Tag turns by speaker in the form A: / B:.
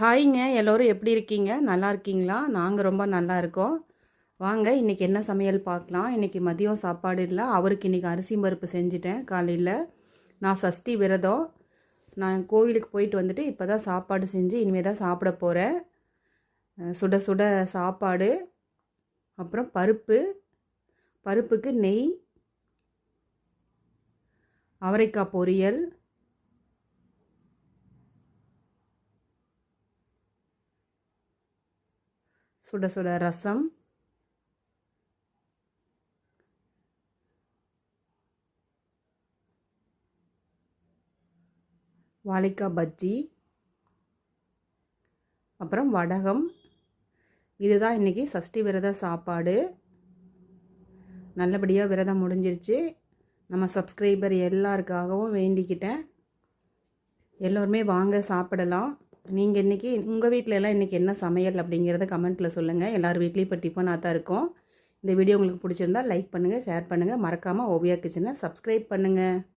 A: ஹாய்ங்க எல்லோரும் எப்படி இருக்கீங்க நல்லா இருக்கீங்களா நாங்கள் ரொம்ப நல்லா இருக்கோம் வாங்க இன்றைக்கி என்ன சமையல் பார்க்கலாம் இன்றைக்கி மதியம் சாப்பாடு இல்லை அவருக்கு இன்றைக்கி அரிசி பருப்பு செஞ்சுட்டேன் காலையில் நான் சஷ்டி விரதம் நான் கோவிலுக்கு போயிட்டு வந்துட்டு இப்போ தான் சாப்பாடு செஞ்சு இனிமேல் தான் சாப்பிட போகிறேன் சுட சுட சாப்பாடு அப்புறம் பருப்பு பருப்புக்கு நெய் அவரைக்காய் பொரியல் சுட சுட ரசம் வாழைக்காய் பஜ்ஜி அப்புறம் வடகம் இதுதான் இன்றைக்கி சஷ்டி விரத சாப்பாடு நல்லபடியாக விரதம் முடிஞ்சிருச்சு நம்ம சப்ஸ்கிரைபர் எல்லாருக்காகவும் வேண்டிக்கிட்டேன் எல்லோருமே வாங்க சாப்பிடலாம் நீங்கள் இன்றைக்கி உங்கள் வீட்டிலலாம் எல்லாம் இன்றைக்கி என்ன சமையல் அப்படிங்கிறத கமெண்ட்டில் சொல்லுங்கள் எல்லார் வீட்லேயும் இப்போ டிஃபனாக தான் இருக்கும் இந்த வீடியோ உங்களுக்கு பிடிச்சிருந்தால் லைக் பண்ணுங்கள் ஷேர் பண்ணுங்கள் மறக்காமல் ஓவியா கிச்சனை சப்ஸ்கிரைப் பண்ணுங்கள்